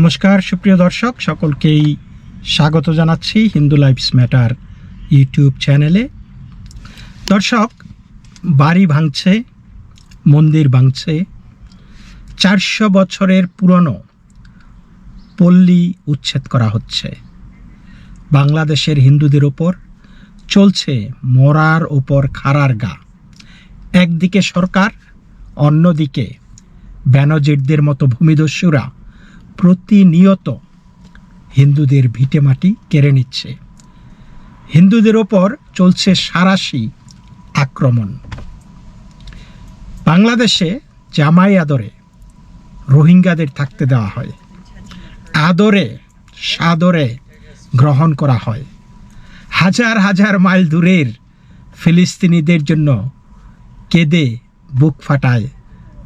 নমস্কার, সুপ্রিয় দর্শক, সকলকেই স্বাগত জানাচ্ছি হিন্দু লাইফস ম্যাটার ইউটিউব চ্যানেলে। দর্শক, বাড়ি ভাঙছে, মন্দির ভাঙছে, চারশো বছরের পুরনো পল্লী উচ্ছেদ করা হচ্ছে। বাংলাদেশের হিন্দুদের ওপর চলছে মরার ওপর খাড়ার গা। একদিকে সরকার, অন্যদিকে ব্যানজিটদের মতো ভূমিদস্যুরা প্রতিনিয়ত হিন্দুদের ভিটেমাটি কেড়ে নিচ্ছে। হিন্দুদের ওপর চলছে সারাশি আক্রমণ। বাংলাদেশে জামাই আদরে রোহিঙ্গাদের থাকতে দেওয়া হয়। আদরে, সাদরে গ্রহণ করা হয়। হাজার হাজার মাইল দূরের ফিলিস্তিনিদের জন্য কেঁদে বুক ফাটায়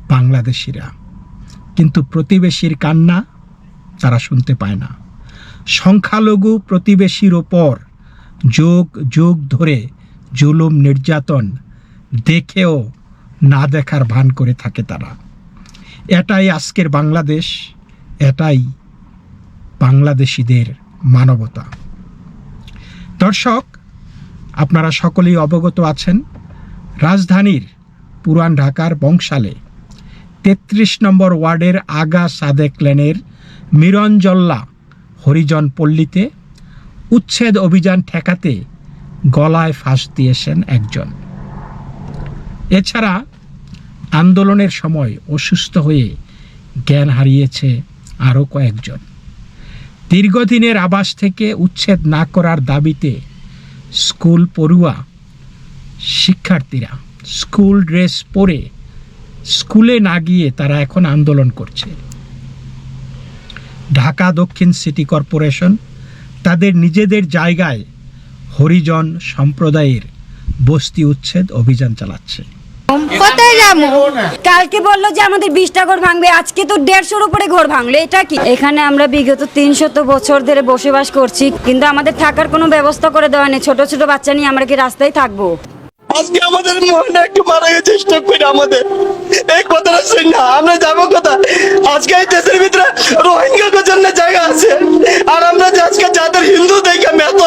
বাংলাদেশিরা। কিন্তু প্রতিবেশীর কান্না তারা শুনতে পায় না। সংখ্যালঘু প্রতিবেশীর ওপর যোগ যোগ ধরে জুলুম, নির্যাতন দেখেও না দেখার ভান করে থাকে তারা। এটাই আজকের বাংলাদেশ, এটাই বাংলাদেশিদের মানবতা। দর্শক, আপনারা সকলেই অবগত আছেন, রাজধানীর পুরান ঢাকার বংশালে তেত্রিশ নম্বর ওয়ার্ডের আগা সাদেক লেনের মিরঞ্জল্লা হরিজন পল্লীতে উচ্ছেদ অভিযান ঠেকাতে গলায় ফাঁস দিয়েছেন একজন। এছাড়া আন্দোলনের সময় অসুস্থ হয়ে জ্ঞান হারিয়েছে আরও কয়েকজন। দীর্ঘদিনের আবাস থেকে উচ্ছেদ না করার দাবিতে স্কুল পড়ুয়া শিক্ষার্থীরা স্কুল ড্রেস পরে স্কুলে না গিয়ে তারা এখন আন্দোলন করছে। ঢাকা দক্ষিণ সিটি কর্পোরেশন তাদের নিজেদের জায়গায় হরিজন সম্প্রদায়ের বস্তি উচ্ছেদ অভিযান চালাচ্ছে। কোথায় যাব? কালকে বলল যে আমাদের বিশটা ঘর ভাঙবে, আজকে তো দেড়শোর উপরে ঘর ভাঙলো, এটা কি? এখানে আমরা বিগত তিনশত বছর ধরে বসবাস করছি, কিন্তু আমাদের থাকার কোনো ব্যবস্থা করে দেওয়া নেই, ছোট ছোট বাচ্চা নিয়ে আমরা কি রাস্তায় থাকব? আজকে আমাদের মনে একটু মারা গেছে স্টক করে আমাদের। এই কথাটা শুন না, আমরা যাব কথা আজকে এই দেশের ভিতরে রোহিঙ্গা জন্য জায়গা আছে। আর আমরা যে আজকে যাদের হিন্দু দেখে মেত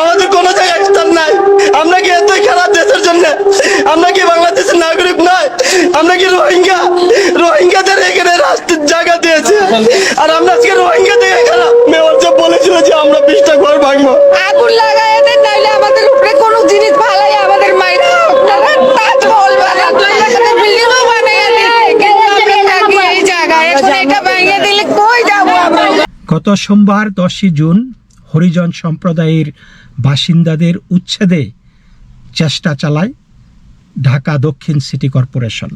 আমাদের কোনো জায়গায় স্থান নাই। আমরা কি এতই খারাপ দেশের জন্য? আমরা কি বাংলাদেশের নাগরিক নয়? আমরা কি রোহিঙ্গা? রোহিঙ্গাদের এখানে রাস্তার জায়গা দিয়েছে। আর আমরা আজকে রোহিঙ্গা দেখে খারাপ। মেয়র যে বলেছিল যে আমরা বিশটা ঘর ভাঙবো। আগুন লাগায় দেন, নাইলে আমাদের উপরে কোনো জিনিস গত সোমবার দশই জুন হরিজন সম্প্রদায়ের বাসিন্দাদের উচ্ছেদে চেষ্টা চালায় ঢাকা দক্ষিণ সিটি কর্পোরেশন।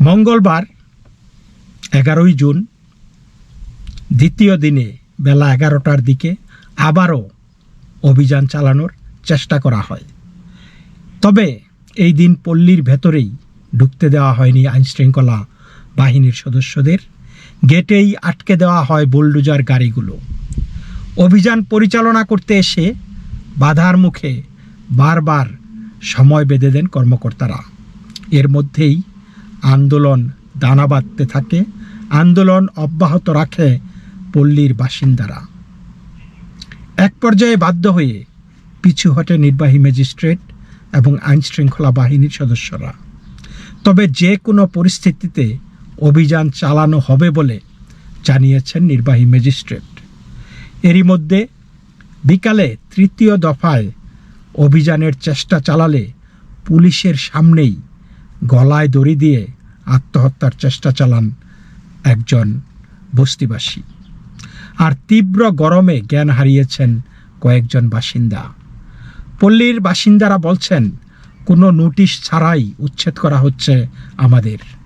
মঙ্গলবার এগারোই জুন দ্বিতীয় দিনে বেলা এগারোটার দিকে আবারও অভিযান চালানোর চেষ্টা করা হয়। তবে এই দিন পল্লীর ভেতরেই ঢুকতে দেওয়া হয়নি আইনশৃঙ্খলা বাহিনীর সদস্যদের। গেটেই আটকে দেওয়া হয় বুলডোজার গাড়িগুলো। অভিযান পরিচালনা করতে এসে বাধার মুখে বারবার সময় বেঁধে দেন কর্মকর্তারা। এর মধ্যেই আন্দোলন দানা বাঁধতে থাকে, আন্দোলন অব্যাহত রাখে পল্লীর বাসিন্দারা। এক পর্যায়ে বাধ্য হয়ে পিছু হটে নির্বাহী ম্যাজিস্ট্রেট এবং আইনশৃঙ্খলা বাহিনীর সদস্যরা। তবে যে কোনো পরিস্থিতিতে অভিযান চালানো হবে বলে জানিয়েছেন নির্বাহী ম্যাজিস্ট্রেট। এরই মধ্যে বিকালে তৃতীয় দফায় অভিযানের চেষ্টা চালালে পুলিশের সামনেই গলায় দড়ি দিয়ে আত্মহত্যার চেষ্টা চালান একজন বস্তিবাসী। আর তীব্র গরমে জ্ঞান হারিয়েছেন কয়েকজন বাসিন্দা। পল্লীর বাসিন্দারা বলছেন, কোনো নোটিশ ছাড়াই উচ্ছেদ করা হচ্ছে আমাদের।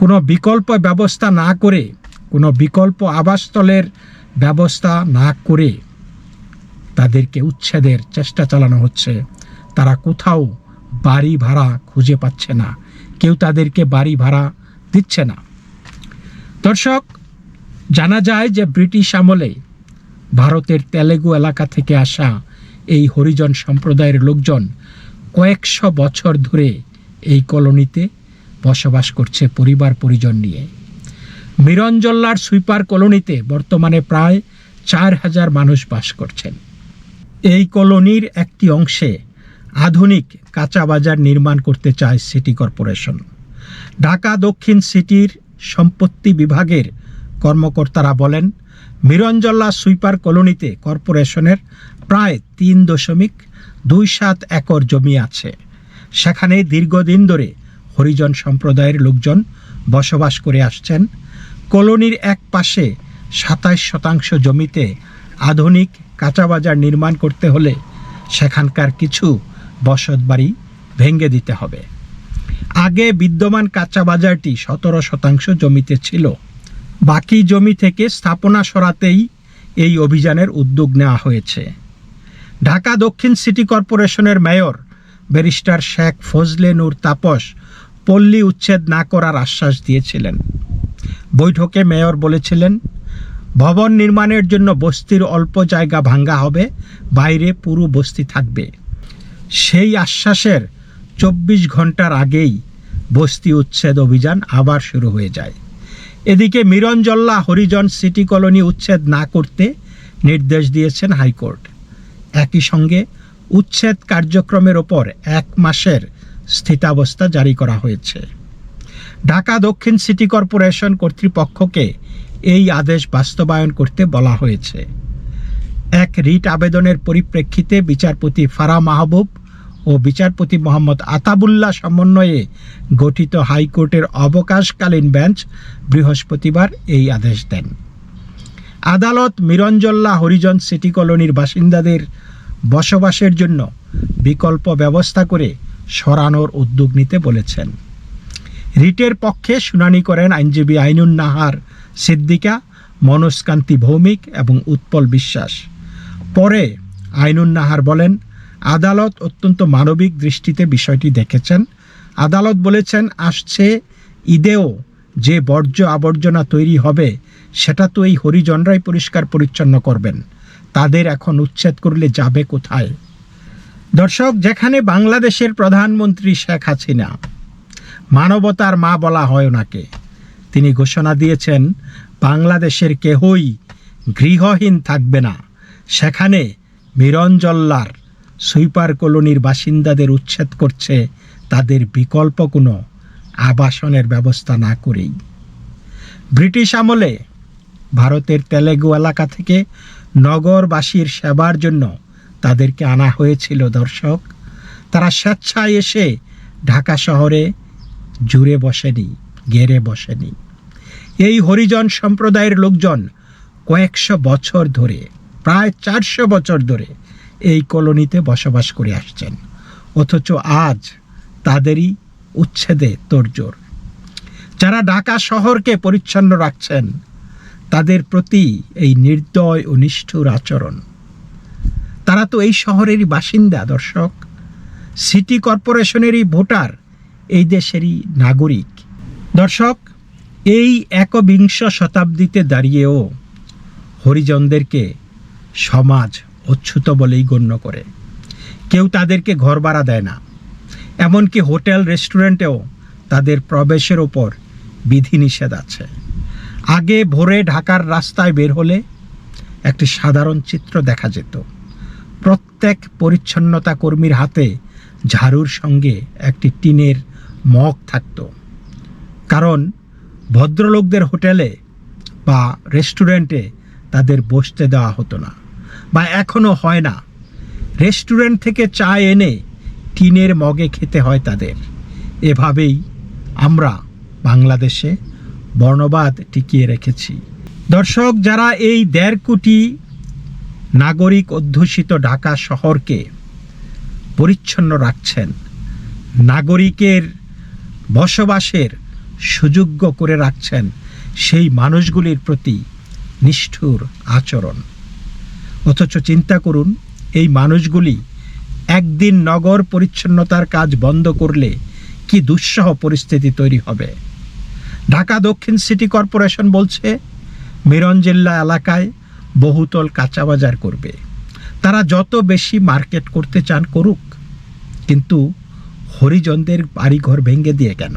কোনো বিকল্প ব্যবস্থা না করে, কোনো বিকল্প আবাসস্থলের ব্যবস্থা না করে তাদেরকে উচ্ছেদের চেষ্টা চালানো হচ্ছে। তারা কোথাও বাড়ি ভাড়া খুঁজে পাচ্ছে না। কেউ তাদেরকে বাড়ি ভাড়া দিচ্ছে না। দর্শক, জানা যায় যে ব্রিটিশ আমলে ভারতের তেলেগু এলাকা থেকে আসা এই হরিজন সম্প্রদায়ের লোকজন কয়েকশো বছর ধরে এই কলোনিতে বসবাস করছে পরিবার পরিজন নিয়ে। মিরঞ্জল্লার সুইপার কলোনিতে বর্তমানে প্রায় চার হাজার মানুষ বাস করছেন। এই কলোনির একটি অংশে আধুনিক কাঁচা বাজার নির্মাণ করতে চায় সিটি কর্পোরেশন। ঢাকা দক্ষিণ সিটির সম্পত্তি বিভাগের কর্মকর্তারা বলেন, মিরঞ্জল্লা সুইপার কলোনিতে কর্পোরেশনের প্রায় তিন দশমিক দুই সাত একর জমি আছে। সেখানে দীর্ঘদিন ধরে হরিজন সম্প্রদায়ের লোকজন বসবাস করে আসছেন। কলোনির এক পাশে সাতাইশ শতাংশ জমিতে আধুনিক কাঁচাবাজার নির্মাণ করতে হলে সেখানকার কিছু বসতবাড়ি ভেঙে দিতে হবে। আগে বিদ্যমান কাঁচা বাজারটি সতেরো শতাংশ জমিতে ছিল। বাকি জমি থেকে স্থাপনা সরাতেই এই অভিযানের উদ্যোগ নেওয়া হয়েছে। ঢাকা দক্ষিণ সিটি কর্পোরেশনের মেয়র ব্যারিস্টার শেখ ফজলে নূর তাপস পল্লী উচ্ছেদ না করার আশ্বাস দিয়েছিলেন। বৈঠকে মেয়র বলেছিলেন, ভবন নির্মাণের জন্য বস্তির অল্প জায়গা ভাঙ্গা হবে, বাইরে পুরো বস্তি থাকবে। সেই আশ্বাসের চব্বিশ ঘণ্টার আগেই বস্তি উচ্ছেদ অভিযান আবার শুরু হয়ে যায়। এদিকে মিরঞ্জল্লা হরিজন সিটি কলোনি উচ্ছেদ না করতে নির্দেশ দিয়েছেন হাইকোর্ট। একই সঙ্গে উচ্ছেদ কার্যক্রমের ওপর এক মাসের স্থিতাবস্থা জারি করা হয়েছে। ঢাকা দক্ষিণ সিটি কর্পোরেশন কর্তৃপক্ষকে এই আদেশ বাস্তবায়ন করতে বলা হয়েছে। এক রিট আবেদনের পরিপ্রেক্ষিতে বিচারপতি ফারা মাহবুব ও বিচারপতি মোহাম্মদ আতাবুল্লাহ সমন্বয়ে গঠিত হাইকোর্টের অবকাশকালীন বেঞ্চ বৃহস্পতিবার এই আদেশ দেন। আদালত মিরঞ্জল্লা হরিজন সিটি কলোনির বাসিন্দাদের বসবাসের জন্য বিকল্প ব্যবস্থা করে সরানোর উদ্যোগ নিতে বলেছেন। রিটের পক্ষে শুনানি করেন আইনজীবী আইনুন নাহার সিদ্দিকা মনোজকান্তি ভৌমিক এবং উৎপল বিশ্বাস। পরে আইনুন নাহার বলেন, আদালত অত্যন্ত মানবিক দৃষ্টিতে বিষয়টি দেখেছেন। আদালত বলেছেন, আসছে ঈদেও যে বর্জ্য আবর্জনা তৈরি হবে, সেটা তো এই হরিজনরাই পরিষ্কার পরিচ্ছন্ন করবেন। তাদের এখন উচ্ছেদ করলে যাবে কোথায়? দর্শক, যেখানে বাংলাদেশের প্রধানমন্ত্রী শেখ হাসিনা, মানবতার মা বলা হয় ওনাকে। তিনি ঘোষণা দিয়েছেন, বাংলাদেশের কেহই গৃহহীন থাকবে না। সেখানে মিরঞ্জল্লার সুইপার কলোনির বাসিন্দাদের উচ্ছেদ করছে তাদের বিকল্প কোনো আবাসনের ব্যবস্থা না করেই। ব্রিটিশ আমলে ভারতের তেলেগু এলাকা থেকে নগরবাসীর সেবার জন্য তাদেরকে আনা হয়েছিল দর্শক। তারা স্বেচ্ছায় এসে ঢাকা শহরে জুড়ে বসেনি, গেড়ে বসেনি। এই হরিজন সম্প্রদায়ের লোকজন কয়েকশো বছর ধরে, প্রায় চারশো বছর ধরে এই কলোনিতে বসবাস করে আসছেন। অথচ আজ তাদেরই উচ্ছেদে তোড়জোড়। যারা ঢাকা শহরকে পরিচ্ছন্ন রাখছেন, তাদের প্রতি এই নির্দয় ও নিষ্ঠুর আচরণ তারা তো এই শহরেরই বাসিন্দা, দর্শক। সিটি কর্পোরেশনেরই ভোটার এই দেশেরই নাগরিক। দর্শক, এই একবিংশ শতাব্দীতে দাঁড়িয়েও হরিজনদেরকে সমাজ অচ্ছুত বলেই গণ্য করে। কেউ তাদেরকে ঘর ভাড়া দেয় না। এমনকি হোটেল, রেস্টুরেন্টেও তাদের প্রবেশের ওপর বিধিনিষেধ আছে। আগে ভোরে ঢাকার রাস্তায় বের হলে একটি সাধারণ চিত্র দেখা যেত। প্রত্যেক পরিচ্ছন্নতা কর্মীর হাতে ঝাড়ুর সঙ্গে একটি টিনের মগ থাকতো। কারণ ভদ্রলোকদের হোটেলে বা রেস্টুরেন্টে তাদের বসতে দেওয়া হতো না বা এখনও হয় না। রেস্টুরেন্ট থেকে চা এনে টিনের মগে খেতে হয় তাদের। এভাবেই আমরা বাংলাদেশে বর্ণবাদ টিকিয়ে রেখেছি। দর্শক, যারা এই দেড় কোটি নাগরিক অধ্যুষিত ঢাকা শহরকে পরিচ্ছন্ন রাখছেন। নাগরিকের বসবাসের সুযোগ্য করে রাখছেন সেই মানুষগুলির প্রতি নিষ্ঠুর আচরণ। অথচ চিন্তা করুন, এই মানুষগুলি একদিন নগর পরিচ্ছন্নতার কাজ বন্ধ করলে কি দুঃসহ পরিস্থিতি তৈরি হবে? ঢাকা দক্ষিণ সিটি কর্পোরেশন বলছে মিরঞ্জিল্লা এলাকায় বহুতল কাঁচা বাজার করবে। তারা যত বেশি মার্কেট করতে চান করুক, কিন্তু হরিজনদের বাড়িঘর ভেঙে দিয়ে কেন?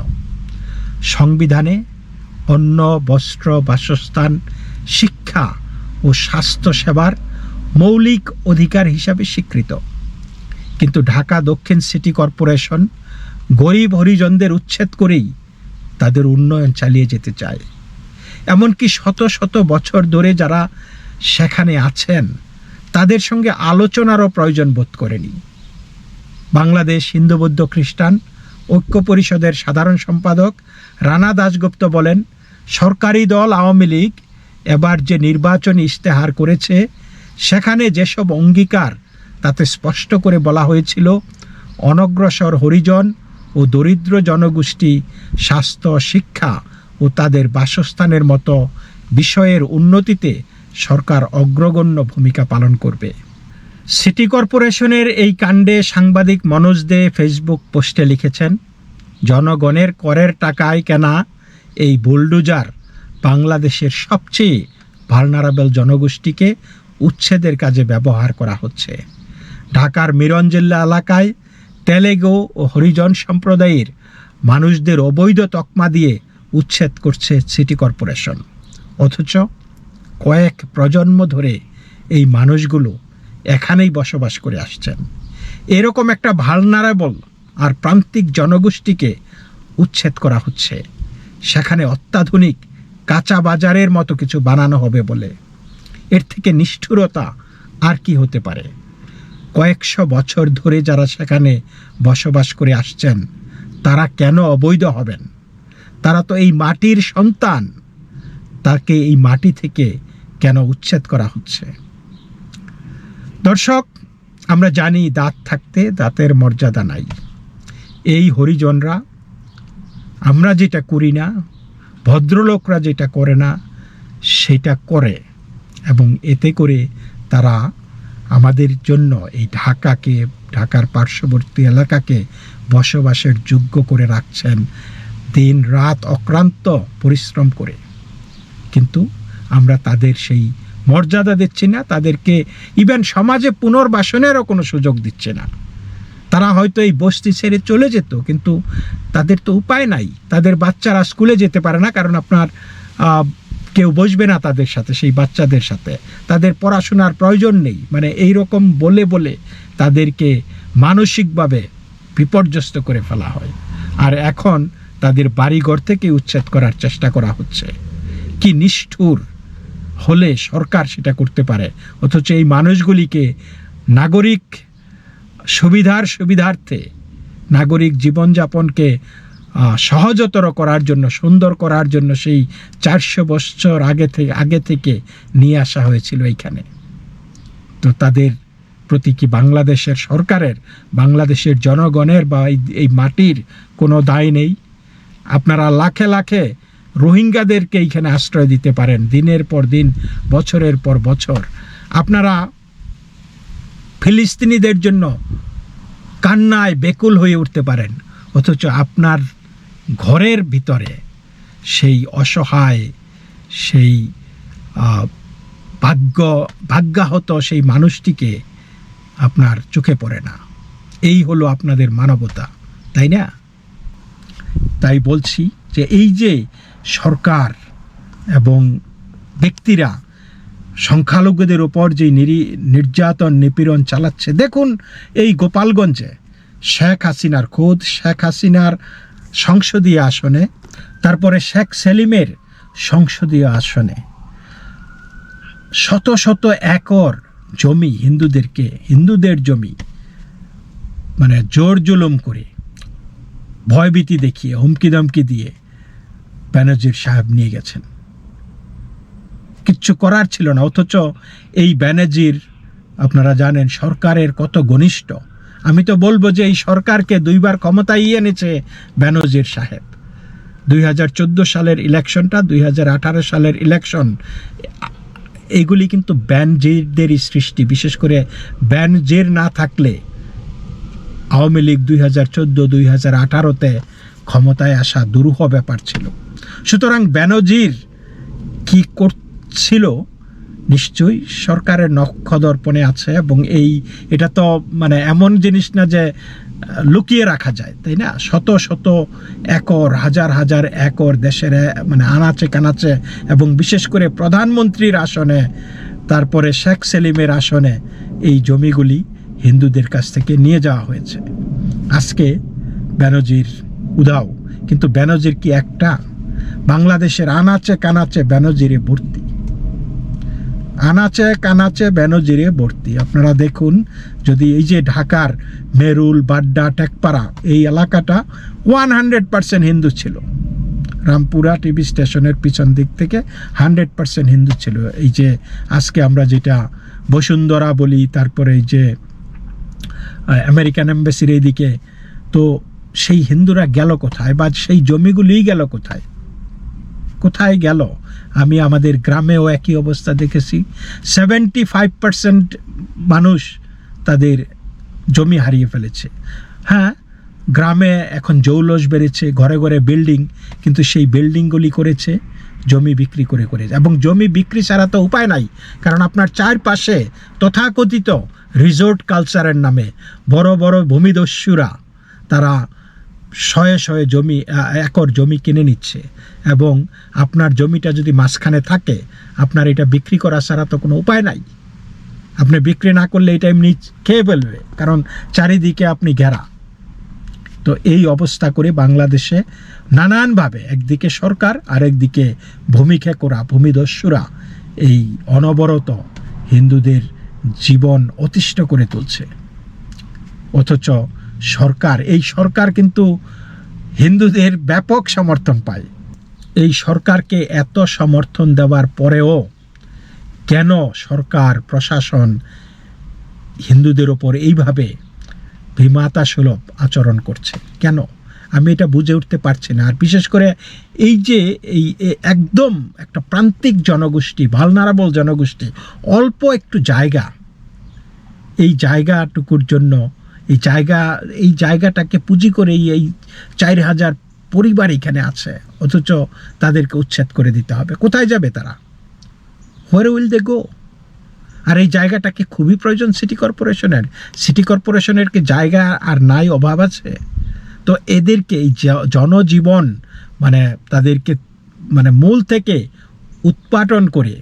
সংবিধানে অন্ন, বস্ত্র, বাসস্থান, শিক্ষা ও স্বাস্থ্য সেবার মৌলিক অধিকার হিসাবে স্বীকৃত। কিন্তু ঢাকা দক্ষিণ সিটি কর্পোরেশন গরিব হরিজনদের উচ্ছেদ করেই তাদের উন্নয়ন চালিয়ে যেতে চায়। এমনকি শত শত বছর ধরে যারা সেখানে আছেন, তাদের সঙ্গে আলোচনারও প্রয়োজন বোধ করেনি। বাংলাদেশ হিন্দু বৌদ্ধ খ্রিস্টান ঐক্য পরিষদের সাধারণ সম্পাদক রানা দাশগুপ্ত বলেন, সরকারি দল আওয়ামী লীগ এবার যে নির্বাচনী ইশতেহার করেছে, সেখানে যেসব অঙ্গীকার তাতে স্পষ্ট করে বলা হয়েছিল, অনগ্রসর হরিজন ও দরিদ্র জনগোষ্ঠী স্বাস্থ্য, শিক্ষা ও তাদের বাসস্থানের মতো বিষয়ের উন্নতিতে সরকার অগ্রগণ্য ভূমিকা পালন করবে। সিটি কর্পোরেশনের এই কাণ্ডে সাংবাদিক মনোজ দে ফেসবুক পোস্টে লিখেছেন, জনগণের করের টাকায় কেনা এই বুলডুজার বাংলাদেশের সবচেয়ে ভালনারাবেল জনগোষ্ঠীকে উচ্ছেদের কাজে ব্যবহার করা হচ্ছে। ঢাকার মিরঞ্জিল্লা এলাকায় তেলেগো ও হরিজন সম্প্রদায়ের মানুষদের অবৈধ তকমা দিয়ে উচ্ছেদ করছে সিটি কর্পোরেশন। অথচ কয়েক প্রজন্ম ধরে এই মানুষগুলো এখানেই বসবাস করে আসছেন। এরকম একটা ভালনারেবল আর প্রান্তিক জনগোষ্ঠীকে উচ্ছেদ করা হচ্ছে। সেখানে অত্যাধুনিক কাঁচা বাজারের মতো কিছু বানানো হবে বলে। এর থেকে নিষ্ঠুরতা আর কি হতে পারে? কয়েকশো বছর ধরে যারা সেখানে বসবাস করে আসছেন, তারা কেন অবৈধ হবেন? তারা তো এই মাটির সন্তান। তাকে এই মাটি থেকে কেন উচ্ছেদ করা হচ্ছে? দর্শক, আমরা জানি দাঁত থাকতে দাঁতের মর্যাদা নাই। এই হরিজনরা, আমরা যেটা করি না, ভদ্রলোকরা যেটা করে না, সেটা করে এবং এতে করে তারা আমাদের জন্য এই ঢাকাকে, ঢাকার পার্শ্ববর্তী এলাকাকে বসবাসের যোগ্য করে রাখছেন। দিন রাত অক্রান্ত পরিশ্রম করে। কিন্তু আমরা তাদের সেই মর্যাদা দিচ্ছি না, তাদেরকে ইভেন সমাজে পুনর্বাসনেরও কোনো সুযোগ দিচ্ছে না। তারা হয়তো এই বস্তি ছেড়ে চলে যেত, কিন্তু তাদের তো উপায় নাই। তাদের বাচ্চারা স্কুলে যেতে পারে না, কারণ আপনার কেউ বসবে না তাদের সাথে, সেই বাচ্চাদের সাথে। তাদের পড়াশোনার প্রয়োজন নেই। মানে এই রকম বলে বলে তাদেরকে মানসিকভাবে বিপর্যস্ত করে ফেলা হয়। আর এখন তাদের বাড়িঘর থেকে উচ্ছেদ করার চেষ্টা করা হচ্ছে। কি নিষ্ঠুর! হলে সরকার সেটা করতে পারে। অথচ এই মানুষগুলিকে নাগরিক সুবিধার সুবিধার্থে নাগরিক জীবনযাপনকে সহজতর করার জন্য, সুন্দর করার জন্য সেই চারশো বছর আগে থেকে আগে থেকে নিয়ে আসা হয়েছিল এইখানে। তো তাদের প্রতি কি বাংলাদেশের সরকারের, বাংলাদেশের জনগণের বা এই- এই মাটির কোনো দায় নেই? আপনারা লাখে লাখে রোহিঙ্গাদেরকে এইখানে আশ্রয় দিতে পারেন দিনের পর দিন, বছরের পর বছর। আপনারা ফিলিস্তিনিদের জন্য কান্নায় বেকুল হয়ে উঠতে পারেন, অথচ আপনার ঘরের ভিতরে সেই অসহায়, সেই ভাগ্য, ভাগ্যাহত সেই মানুষটিকে আপনার চোখে পড়ে না। এই হলো আপনাদের মানবতা, তাই না? তাই বলছি যে এই যে সরকার এবং ব্যক্তিরা সংখ্যালঘুদের ওপর যে নিরি- নির্যাতন, নিপীড়ন চালাচ্ছে। দেখুন এই গোপালগঞ্জে শেখ হাসিনার খোদ, শেখ হাসিনার সংসদীয় আসনে, তারপরে শেখ সেলিমের সংসদীয় আসনে। শত শত একর জমি হিন্দুদেরকে, হিন্দুদের জমি মানে জোর জুলুম করে ভয়ভীতি দেখিয়ে হুমকি দমকি দিয়ে ব্যানার্জির সাহেব নিয়ে গেছেন। কিচ্ছু করার ছিল না, অথচ এই ব্যানার্জির, আপনারা জানেন, সরকারের কত ঘনিষ্ঠ। আমি তো বলব যে এই সরকারকে দুইবার ক্ষমতায় এনেছে ব্যানার্জির সাহেব। দুই হাজার চোদ্দ সালের ইলেকশনটা, দুই হাজার আঠারো সালের ইলেকশন, এগুলি কিন্তু ব্যানজিরদেরই সৃষ্টি। বিশেষ করে ব্যানজির না থাকলে আওয়ামী লীগ দুই হাজার চোদ্দ, দুই হাজার আঠারোতে ক্ষমতায় আসা দুরূহ ব্যাপার ছিল। সুতরাং ব্যানজির কি করছিল, নিশ্চয়ই সরকারের নক্ষদর্পণে আছে এবং এই, এটা তো মানে এমন জিনিস না যে, লুকিয়ে রাখা যায়, তাই না? শত শত একর, হাজার হাজার একর দেশের মানে আনাচে কানাচে এবং বিশেষ করে প্রধানমন্ত্রীর আসনে, তারপরে শেখ সেলিমের আসনে এই জমিগুলি হিন্দুদের কাছ থেকে নিয়ে যাওয়া হয়েছে। আজকে ব্যানজির উদাও কিন্তু ব্যানজির কি একটা? বাংলাদেশের আনাচে কানাচে ব্যানজিরে ভর্তি। আনাচে কানাচে ব্যানজিরে ভর্তি। আপনারা দেখুন, যদি এই যে ঢাকার মেরুল, বাড্ডা, টেকপাড়া, এই এলাকাটা ওয়ান হান্ড্রেড পার্সেন্ট হিন্দু ছিল। রামপুরা টিভি স্টেশনের পিছন দিক থেকে হান্ড্রেড পার্সেন্ট হিন্দু ছিল। এই যে আজকে আমরা যেটা বসুন্ধরা বলি, তারপরে এই যে আমেরিকান এম্বাসির এইদিকে, তো সেই হিন্দুরা গেল কোথায় বা সেই জমিগুলিই গেল কোথায়? কোথায় গেল? আমি আমাদের গ্রামেও একই অবস্থা দেখেছি। সেভেন্টি ফাইভ পার্সেন্ট মানুষ তাদের জমি হারিয়ে ফেলেছে। হ্যাঁ গ্রামে এখন জৌলস বেড়েছে, ঘরে ঘরে বিল্ডিং, কিন্তু সেই বিল্ডিংগুলি করেছে জমি বিক্রি করে করে। এবং জমি বিক্রি ছাড়া তো উপায় নাই, কারণ আপনার চারপাশে তথাকথিত রিসোর্ট কালচারের নামে বড় বড় ভূমিদস্যুরা তারা শয়ে শয়ে জমি একর জমি কিনে নিচ্ছে এবং আপনার জমিটা যদি মাঝখানে থাকে, আপনার এটা বিক্রি করা ছাড়া তো কোনো উপায় নাই। আপনি বিক্রি না করলে এটা এমনি খেয়ে ফেলবে, কারণ চারিদিকে আপনি ঘেরা। তো এই অবস্থা করে বাংলাদেশে নানানভাবে একদিকে সরকার, আরেকদিকে ভূমিকা করা ভূমিদস্যুরা এই অনবরত হিন্দুদের জীবন অতিষ্ঠ করে তুলছে। অথচ সরকার, এই সরকার কিন্তু হিন্দুদের ব্যাপক সমর্থন পায়। এই সরকারকে এত সমর্থন দেওয়ার পরেও কেন সরকার, প্রশাসন হিন্দুদের ওপর এইভাবে ভীমাতা সুলভ আচরণ করছে? কেন? আমি এটা বুঝে উঠতে পারছি না। আর বিশেষ করে এই যে এই একদম একটা প্রান্তিক জনগোষ্ঠী ভালনারাবল জনগোষ্ঠী, অল্প একটু জায়গা, এই জায়গাটুকুর জন্য এই জায়গা, এই জায়গাটাকে পুঁজি করেই এই চার হাজার পরিবার এখানে আছে, অথচ তাদেরকে উচ্ছেদ করে দিতে হবে। কোথায় যাবে তারা? হোয়ার উইল দে গো আর এই জায়গাটাকে খুবই প্রয়োজন সিটি কর্পোরেশনের সিটি কর্পোরেশনের কি জায়গা আর নাই অভাব আছে? তো এদেরকে এই জনজীবন মানে তাদেরকে মানে মূল থেকে উৎপাদন করে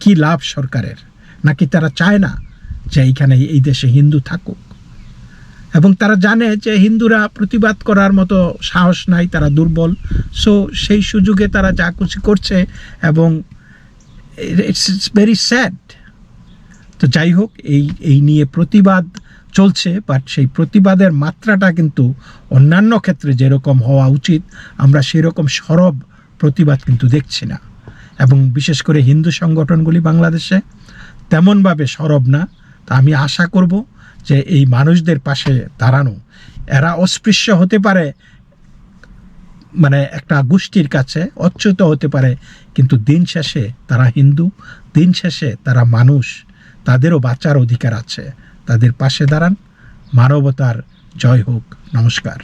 কি লাভ সরকারের? নাকি তারা চায় না যে এইখানে এই দেশে হিন্দু থাকুক? এবং তারা জানে যে হিন্দুরা প্রতিবাদ করার মতো সাহস নাই, তারা দুর্বল। সো সেই সুযোগে তারা যা কিছু করছে এবং ইটস ইটস ভেরি স্যাড তো যাই হোক, এই এই নিয়ে প্রতিবাদ চলছে বাট সেই প্রতিবাদের মাত্রাটা কিন্তু অন্যান্য ক্ষেত্রে যেরকম হওয়া উচিত, আমরা সেরকম সরব প্রতিবাদ কিন্তু দেখছি না। এবং বিশেষ করে হিন্দু সংগঠনগুলি বাংলাদেশে তেমনভাবে সরব না। তা আমি আশা করব। যে এই মানুষদের পাশে দাঁড়ানো, এরা অস্পৃশ্য হতে পারে মানে একটা গোষ্ঠীর কাছে অচ্যুত হতে পারে, কিন্তু দিন শেষে তারা হিন্দু, দিন শেষে তারা মানুষ, তাদেরও বাঁচার অধিকার আছে। তাদের পাশে দাঁড়ান, মানবতার জয় হোক। নমস্কার।